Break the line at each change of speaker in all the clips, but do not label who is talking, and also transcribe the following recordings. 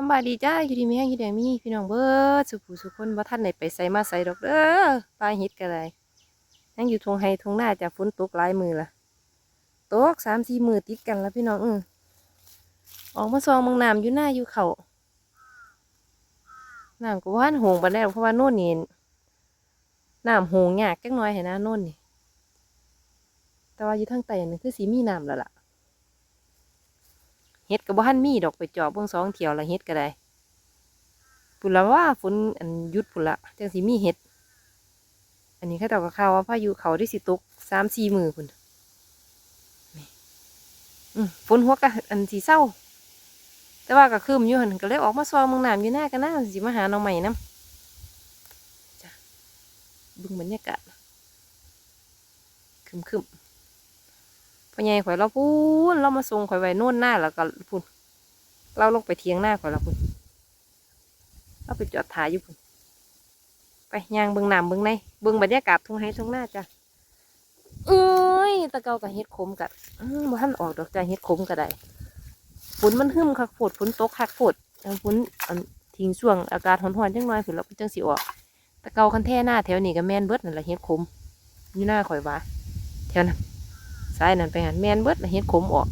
สบายดีจ้าอยู่ดีมีแห้งอยู่แดงมีพี่น้องเบิร์ดสุผู้สุคนว่าท่านไหนไปใส่มาใส่ดอกเด้อปลาฮ็ดกันเลยยังอยู่ทงไฮทงหน้าจะฝนตกหลายมือละตกสามสี่มือติดกันแล้วพี่น้องเออออกมาซองมังน้ำอยู่หน้าอยู่เขาน้ำก็ว่านหงไปแล้วเพราะว่าโน่นนี่น้ำหงยากจังน้อยเห็นนะโน่นนี่แต่ว่าอยู่ทางใต้นี่คือสีมีน้ำแล้วล่ะ เฮ็ดก็บ่ทันมีดอกไปจอบเบิ่งสองเที่ยวละเฮ็ดก็ได้พุ่นละว่าฝนอันหยุดพุ่นละจังสิมีเฮ็ด อันนี้เขาเจ้าก็ข่าวว่าพายุเขาได้สิตกสามสี่มือพุ่นฝนหัวกะอันสีเศร้า แต่ว่าก็คืมอยู่หันก็เลยออกมาซอมเมืองน้ำอยู่หน้ากันนะสิมาหาน้องใหม่น้ำจ้ะเบึงบรรยากาศคึมคึม พ่อใหญ่ข่อยเราพูนเรามาส่งข่อยไว้โน่นหน้าแล้วก็พูนเราลงไปเทียงหน้าข่อยแล้วพูนเราไปจอดถ่ายอยู่พูนไปย่างเบิ่งน้ำเบิ่งในเบิ่งบรรยากาศทุ่งไห้ทุ่งหน้าจ้ะเอ้ยตะเกากับเฮ็ดขมกัดอืมบ่ทันออกดอกจ้ะเฮ็ดขมก็ได้ฝนมันหึมคักโพดฝนตกคักโพดอันฝนทิ้งช่วงอากาศร้อนๆจังหน่อยฝนเราจังสิออกตะเกาคันแท่หน้าแถวนี้ก็แม่นเบิดนั่นแหละเฮ็ดขมอยู่หน้าข่อยว่าแถวนั้น สายนั่นไปหันแมนเบิดแล้วเฮ็ดขมออก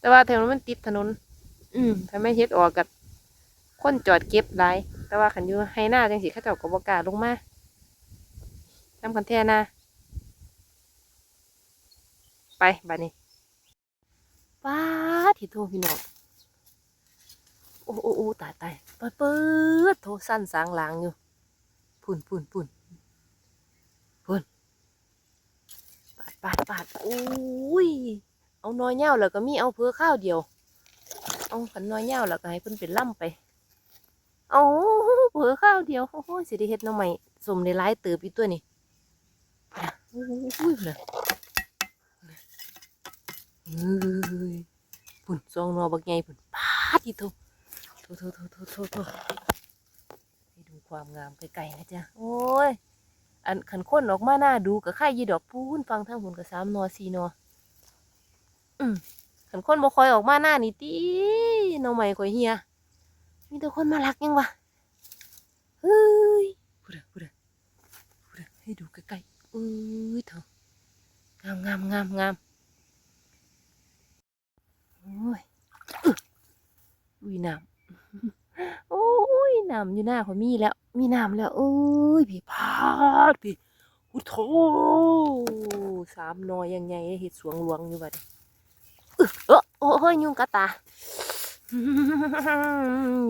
แต่ว่าแถวนั้นมันติดถนน อืมถ้าไม่เฮ็ดออกกับคนจอดเก็บหลาย แต่ว่าขันอยู่ให้หน้าจังสิเข้าเจ้าก็บ่กล้าลงมาน้ำคันแท่หน้าไปบัดนี้ป้าดที่โทรพี่น้องโอ้โอ้โอ้ตายตายเปิดเปิดโทรสั้นสางหลางอยู่พุ่นพุ่นพุ่นปาด ปาดปาดอุ้ยเอาน้อยเง่าแล้วก็มีเอาเพื่อข้าวเดียว เอาขันน้อยเง่าแล้วก็ให้เพิ่นเป็นล่ำไป เอาเพื่อข้าวเดียวโอ้โหสิได้เฮ็ดน้องใหม่สมในร้ายเติบอีกตัวนี่อุ้ยพุ่นน่ะเฮ้ยพุ่นซองนอบักใหญ่พุ่นปาดอีโตโทโทโทโทโทโทให้ดูความงามไกลๆนะจ๊ะโอ้ย อันขันค้นออกมาหน้าดูกับไข่ยีดอกพูนฟังทางผลกับสามนอสี่นออืมขันค้นบ่คอยออกมาหน้านี่ตีหนอใหม่ข่อยเฮียมีแต่คนมารักยังวะเฮ้ยพูดอะพูดอะพูดอะให้ดูใกล้ๆเอ้ยเถอะงามงามงามงามโอ้ยอุ้ยน้ำ น้ำอยู่หน้าข่อยมีแล้ว มีน้ำแล้วเอ้ยพี่พาดพี่อุโถสามนอยยังไงเห็ดสวงหลวงอยู่บัดเออโอ้ยยุงกัดตา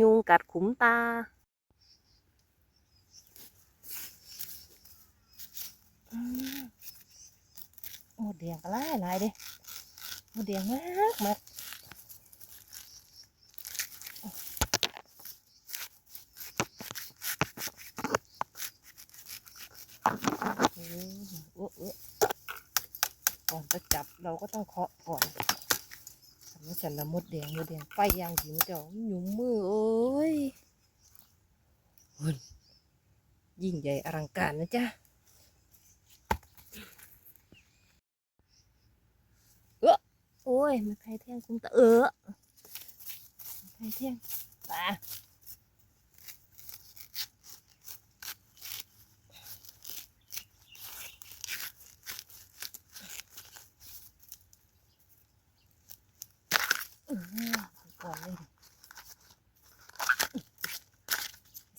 ยุงกัดขุมตาอืมหมดแดงก็หลายหลายเด้หมดแดงมากมาก โอ้โหเออก่อน จะจับเราก็ต้องเคาะก่อนทำให้ฉันละมดแดงมดแดงไฟยางหินเจ้าหยุ่มมือโอ้ยหุ่นยิ่งใหญ่อลังการนะจ๊ะเออโอ้ยไม่ไพ่แท่งคุ้มตาเออไม่ไพ่แท่งปลา เออก่อนเลย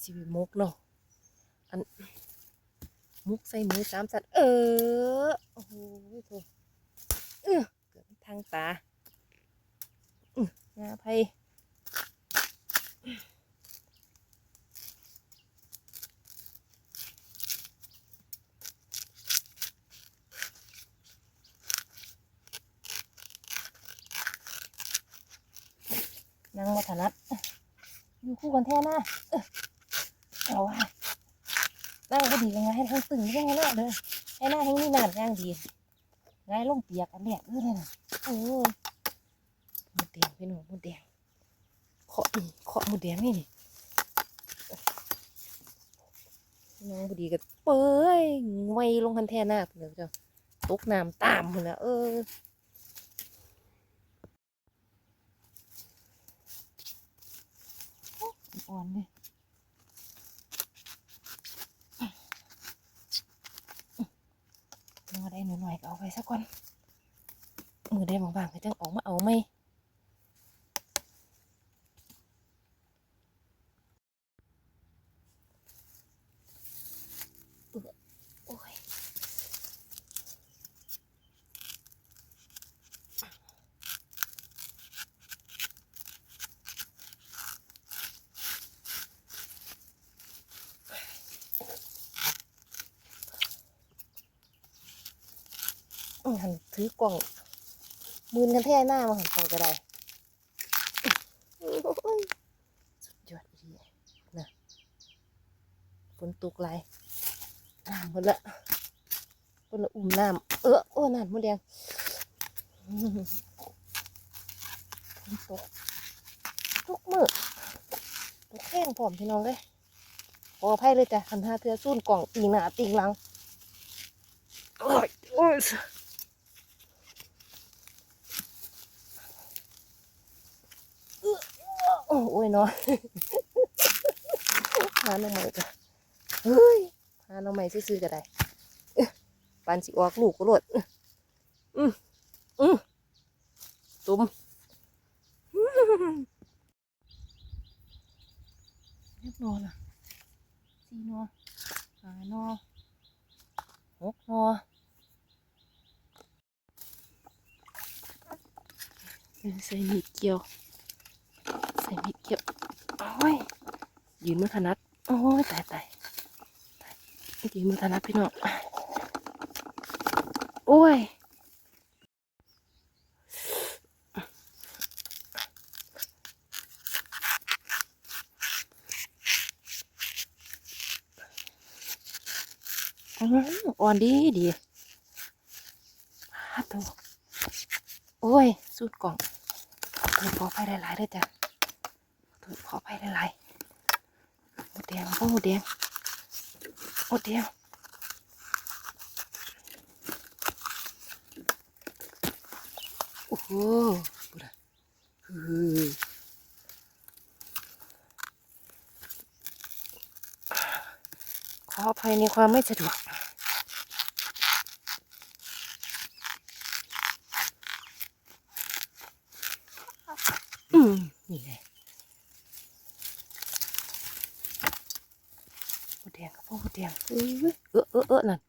สิบ มุกเนาะอันมุกใส่มือสามสัตว์เออโอ้โหโถเออเกิดทางตาอื้องาไพนั่งมาถนัดอยู่คู่กันแท้นะ เออเอาว่ะนั่งก็ดียังไงให้ทั้งตึงไม่ได้ให้หน้าเลยให้หน้าให้นี่นานย่างดีไงลงเปียกอันแรกเลยนะโอ้ยหมูแดงพี่หนูหมูแดงเคาะอีเคาะหมูแดงนี่นี่น้องพอดีก็เปื่อยไวลงคันแท่หน้าเพื่อนเจ้าตกน้ำตามเพื่อนนะเอออนเลยมือได้หน่อยๆ ก่อนมือได้บางๆก็จังออกมาเอาไหมเอื้อโอ้ย อือหัน ถือกล่องมืนกันแท่หน้ามาหันไปก็ได้โอ้ยสุดยอดดีนะฝนตกไหลน้ำหมดละหมดละอุ่มน้ำเออโอ้นั่นมดแดงฝนตกทุกมือตกแห้งพร้อมพี่น้องเลยขออภัยเลยจ้ะคันห้าเทือสู้นกล่องตีหน้าตีหลังโอ้ยโอ้ย โอ้ยเนาะหาหน่อใหม่ก็เฮ้ยหาหน่อใหม่ซื้อๆก็ได้เอ๊ะปานสิออกลูกก็โลดอืมอืมตุ่มเรียบร้อยละสี่หนอหาหนอหกหนอเออใส่มีดเกี่ยวใส่มีด เก็บโอ้ยยืนมือถนัดโอ้ยตายตายยืนมือถนัดพี่น้องโอ้ยอ่อนดีดีฮาตัวโอ้ย สุดกล่องถูกขอไปหลายๆด้วยจ้ะ ขอไปหลายๆหมดแดงพ่อหมดแดงหมดแดงโอ้โหบุระฮือขออภัยในความไม่สะดวกอืมนี่ไงหมดแดงครับพ่อหม ดงเอ้ยเออเออเออนั่น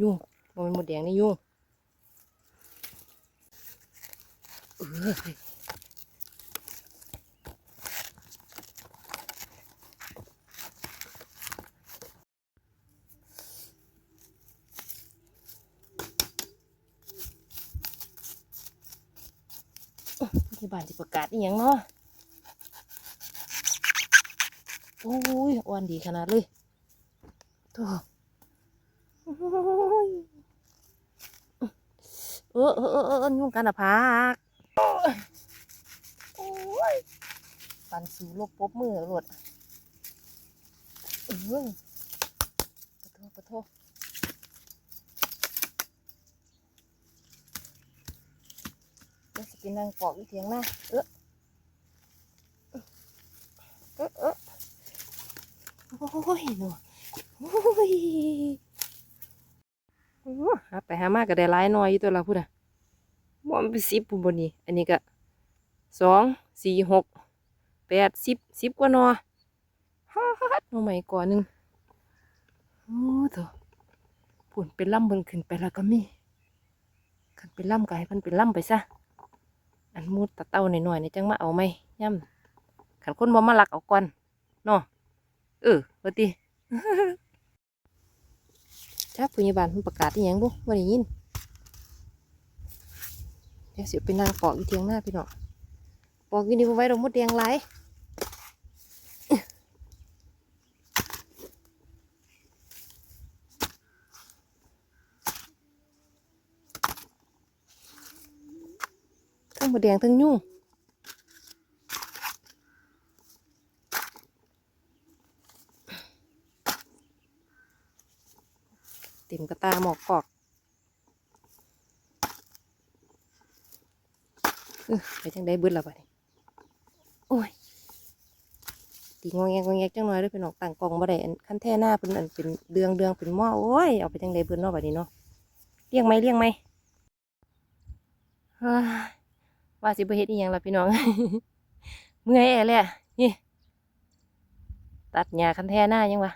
ยุงมันเป็นหมดแดงนี่ยุงเออที่บ้านจะประกาศอีหยังเนาะโอ้ยอ่อนดีขนาดเลย ตัวเออเออเออเออยุ่งกันอะพักโอ้ยปันสูลบปบมือรวดเออปะโทปะโทเดี๋ยวสกินนางปอกอีเทียงหน้าเออเออเออโอ้ยหนู โอ้ยโอ้หาไปหามากก็ได้หลายน่อยอยู่ตัวละพูดอะบ่มันเป็นสิบปุ่นบนนี้ อันนี้ก็สองสี่หกแปดสิบสิบกว่านอฮ่าฮ่าหน่อใหม่ก่อนหนึ่งโอ้เถอะปุ่นเป็นล่ำบนขึ้นไปแล้วก็มีขันเป็นล่ำก็ให้มันเป็นล่ำไปซะอันมูดตะเต้าหน่อยๆนี่จังมาเอาไหมย่ำขันคนบ่มาลักเอาก่อนเนาะเออว่าติ จักพยาบาลมันประกาศอีหยังบุว่ได้ยินเดี๋ยวสิไปนั่งปอกอยู่เทียงหน้าพี่น้องปอกอยู่นี่บ่ไว้ดอกมดแดงหลายทั้งมดแดงทั้งยุ่ง เต็ม กระตาหมอกกอกเออไปจังได้เบิดและบัดนี้โอ้ยตีงอแงงอแงจังหน่อยด้วยพี่น้องต่างกองบ่ได้ขั้นแท่หน้าเพิ่นอันเป็นเดืองเดืองเป็นหม้อโอ้ยเอาไปจังไดเพิ่นเนาะบัดนี้เนาะเลี้ยงไหมเลี้ยงไหมว่าสิบเฮ็ดอีหยังล่ะพี่น้อง เมื่อยแอเลยอะนี่ ตัดหญ้าคันแท่หน้ายังวะ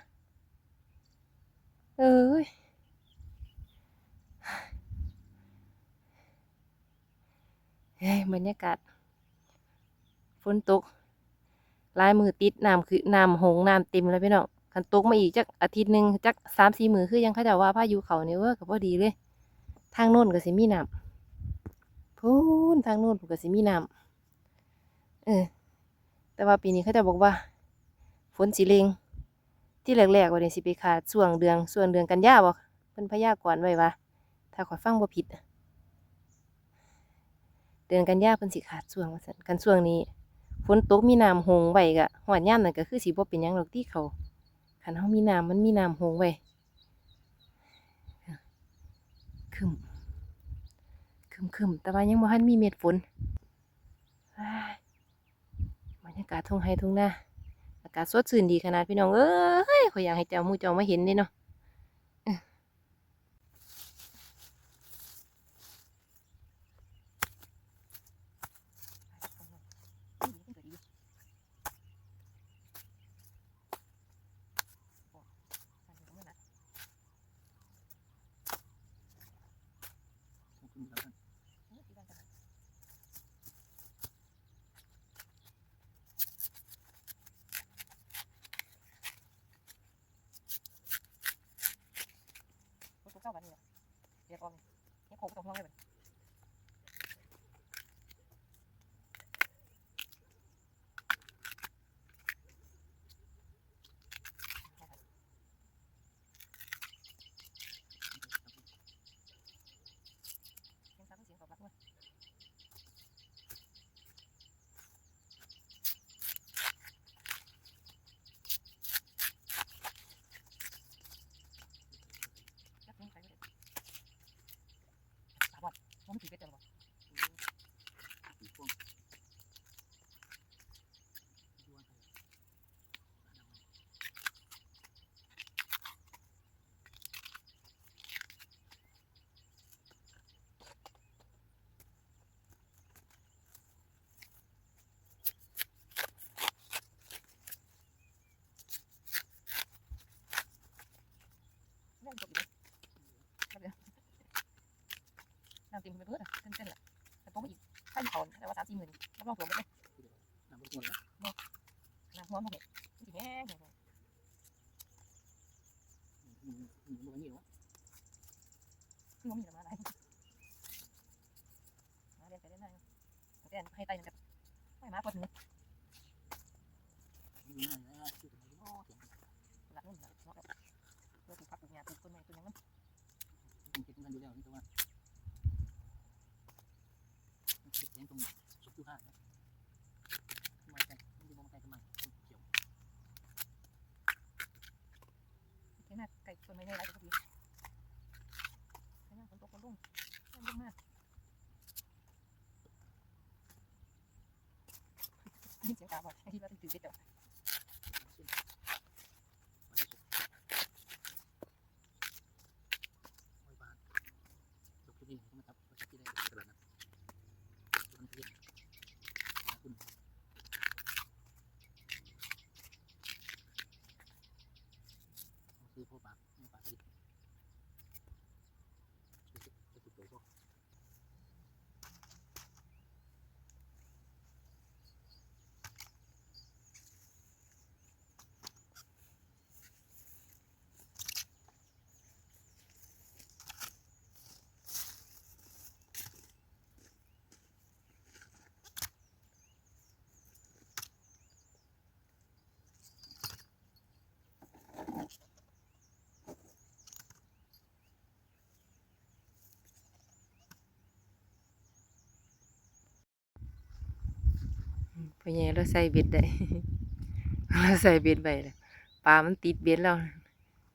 เอ้ย เฮ้ยบรรยากาศฝนตกลายมือติดน้ำคือน้ำหงน้ำเต็มแล้วพี่น้องคันตกมาอีกจักอาทิตย์หนึ่งจักสามสี่มือคือยังเขาจะว่าพายุเขาเนี่ยเว่ากับพอดีเลย ทางโน้นก็สิมีน้ำพูนทางโน้นก็สิมีน้ำเออแต่ว่าปีนี้เขาจะบอกว่าฝนสิเลงที่แรกๆว่าเนี่ยสิไปขาดช่วงเดือนส่วนเดือนกันยาบอกเพิ่นพยากรณ์ไว้ว่าถ้าขอยฟังบ่ผิด เดือนกันยาเพิ่นสิขาดช่วงว่าซั่นกันช่วงนี้ฝนตกมีน้ำหงไว้กะหอดย่ามนั่นก็คือสิบ่เป็นหยังหรอกที่เขาคันเฮามีน้ำมันมีน้ำหงไว้คึมคึมคึมแต่ว่ายังบ่ทันมีเม็ดฝนบรรยากาศทุ่งไร่ทุ่งนาอากาศสดชื่นดีขนาดพี่น้องเอ้ยขอยอยากให้เจ้าหมู่เจ้ามาเห็นเด้เนาะเอ้อฝนตกเช้าบัดนี้ล่ะเรีย กออเนี่ยังโคกบ่ต้องห่องเลยบัดเสียงซับเสียงตอบรับด้วยจักเสียงใครบ่ได้ตาบอดบ่มีผีเป็ดเจ้าบ่แม่นจบอยู่เด้อ น้ำเต็มไปเบิดอะเต้นๆแหละแต่ต้องมาอีกถ้าอยู่เขาแต่ว่าสามสี่หมื่นรับรองตัวหมดเลยน้ำหัวมันห็ดมันสิแห้งแห้งเลยคือมันมีแต่มาอะไรมาเรียนไปเรื่อยๆแต่ให้ไตมันแบบไม่มาพอถึงหลักนู่นหลักเนาะเพื่อปลูกผักปลูกหญ้าปลูกต้นไม้ต้นยังมัน เท่านั้นไก่ต้นไม้ในไรก็ดีเท่านั้นฝนตกฝนลงรุ่งมากนี่เสียงกาบอกให้คิดว่าตื่นเต้นเดี๋ยว
คือพวกปากไม่ปากดิจะถูกตัวพวก
พอใหญ่เราใส่เบ็ดได้เราใส่เบ็ดไปเลยปลามันติดเบ็ดแล้ว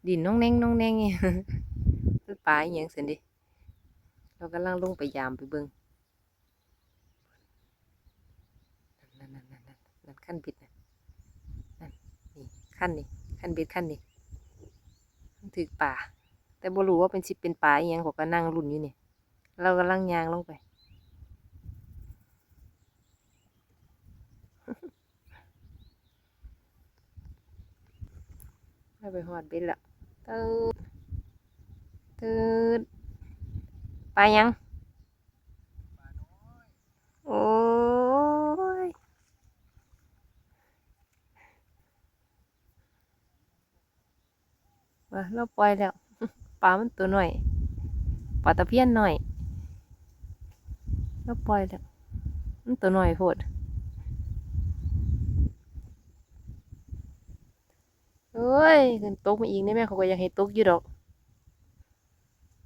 ดินน้องแนงน้องแนงเนี่ยปลาอย่างเสินดิเรากำลังลงไปยามไปเบิ่งนั่นนั่นนั่นนั่นนั่นขั้นบิดนะนั่นนี่ขั้นนี่ขั้นเบ็ดขั้นนี่ถือป่า แต่บ่รู้ว่าเป็นสิเป็นป่าอหยังเขาก็นั่งรุ่นอยู่นี่เรากำลังยางลงไป ไม่ไปหอดบ็ดแล้วตืดตืดไปยัง โอ้ยว่าเราปล่อยแล้วปลามันตัวหน่อยปลาตะเพียนหน่อยเราปล่อยแล้วมันตัวหน่อยโพด เอ้ยขึ้นตกมาอีกได้ไหมเขาก็ยากให้ตกอยู่ดอก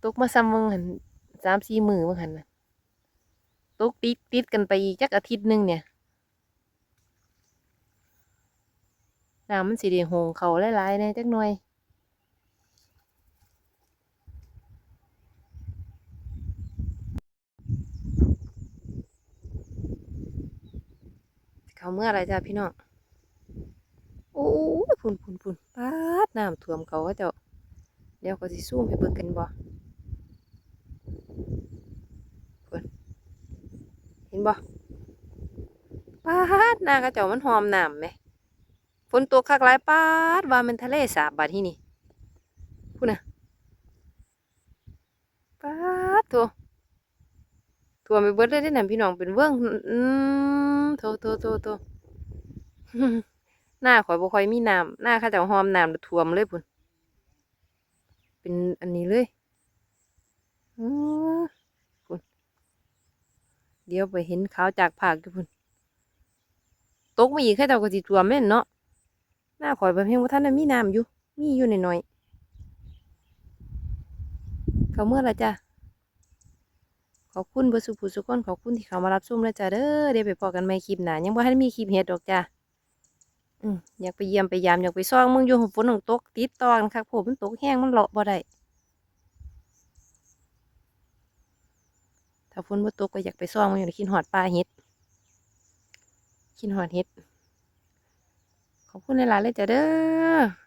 ตกมาซ้ำมึงหันสามสี่มือมึงหันนะตกติดติดกันไปอีกจักอาทิตย์หนึงเนี่ยน้ำมันสีแดงหงเขาหลายๆในจักหน่อยเขาเมื่อไรจ้าพี่น้อง โอ้ยพุ่นพุ่นพุ่นปาดน้ำท่วมเขาก็เจ้าเดี๋ยวก็สิซูมให้เบิ่งกันบ่พุ่นเห็นบ่ปาดหน้าเขาเจ้ามันหอมน้ำไหมฝนตกคักหลายปาดว่ามันทะเลสาบบาดที่นี่พุ่นน่ะปาดโถท่วมไปเบิดเลยเด้อนั่นพี่น้องเป็นเวิ้งอืมโถโถโถโถ หน้าข่อยบ่ค่อยมีน้ำหน้าเขาเจ้าหอมน้ำท่วมเลยพุ่นเป็นอันนี้เลยพุ่นเดี๋ยวไปเห็นขาวจากผากอยู่พุ่นตกมาอีกแค่เจ้าก็สิท่วมแม่นเนาะหน้าข่อยแบบเพียงว่าท่านมีน้ำอยู่ มีอยู่หน่อยๆเขาเมื่อไรจ้ะขอบคุณบอร์สุภูสุกนขอบคุณที่เขามารับชมแล้วจ้ะเด้อเดี๋ยวไปพอกันใหม่คลิปหน้ายังบ่ทันมีคลิปเฮ็ดดอกจ้ะ อยากไปเยี่ยมไปยามอยากไปซ่องมึงอยู่ฝนของตกติดตอนค่ะผมมันตกแห้งมันเลาะบ่ได้ถ้าฝนบ่ตกก็อยากไปซ่องมึงอยู่ขินหอดปลาเห็ดคินหอดเห็ดขอบคุณหลายๆเลยจ้ะเด้อ